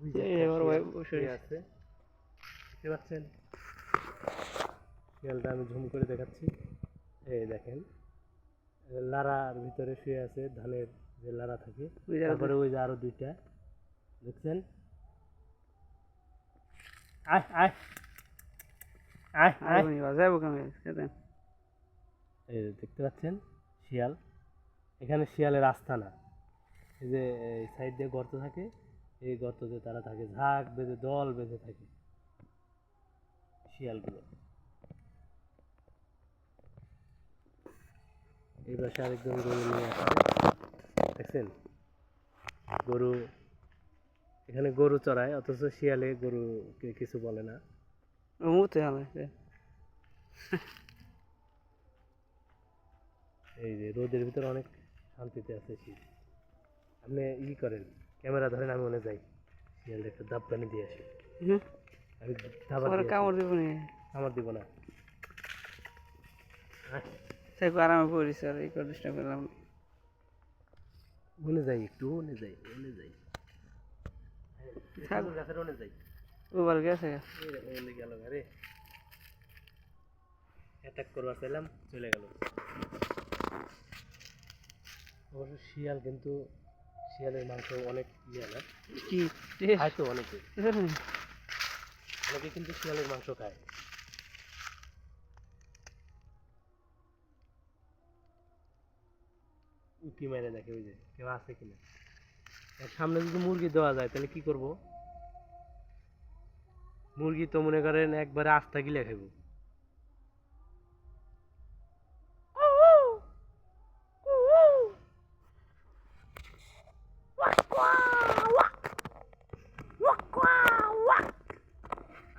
আমার ভাই বসে শুয়ে আছে। দেখতে পাচ্ছেন? শিয়ালটা আমি ঝুম করে দেখাচ্ছি। এই দেখেন লারার ভিতরে শুয়ে আছে ধানের যে লারা থাকে। তারপরে ওই যে আরও দুইটা। দেখছেন? আয় আয়। আয় আয়। এই দেখতে পাচ্ছেন? শিয়াল। এখানে শিয়ালের আস্থানা এই যে সাইড দিয়ে গর্ত থাকে। এই গর্ততে তারা থাকে। ঝাঁক বেঁধে দল বেঁধে থাকে। শিয়ালগুলো। এই পাশে আরেকজন গরু নিয়ে আসছে দেখছেন? গরু এখানে গরু চড়ায় অথচ শিয়ালে গরুকে কিছু বলে না। হালে এই যে রোদের ভিতরে অনেক শান্তিতে আছে শীত আপনি ই করেন। ক্যামেরা ধরেন আমি মনে যাই। শিয়ালটা একটু দাপ পানি দিয়ে আসি। আমি কামড় দিব নি। আমার দিব না। আরামে পড়িস আর এই করলাম মনে যাই একটু মনে যাই মনে যাই। থাক। গাছের যাই। ওবার গেছে। গেল অ্যাটাক করবার চাইলাম চলে গেল। অবশ্য শিয়াল কিন্তু শিয়ালের মাংস অনেক ইয়ে না? কি খায় তো অনেকে। অনেকে কিন্তু শিয়ালের মাংস খায়। উঁকি মেরে দেখে ওই যে কেউ আছে কিনা? সামনে যদি মুরগি দেওয়া যায় তাহলে কি করব? মুরগি তো মনে করেন একবারে আস্থা গিলে খাইব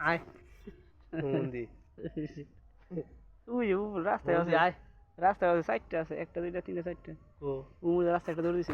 আয় হুমন্দি ওই ও রাস্তায় আছে আয়। রাস্তায় আছে চারটা আছে একটা দুইটা তিনটা চারটা। ও। উমুর রাস্তা একটা ধরে দিছে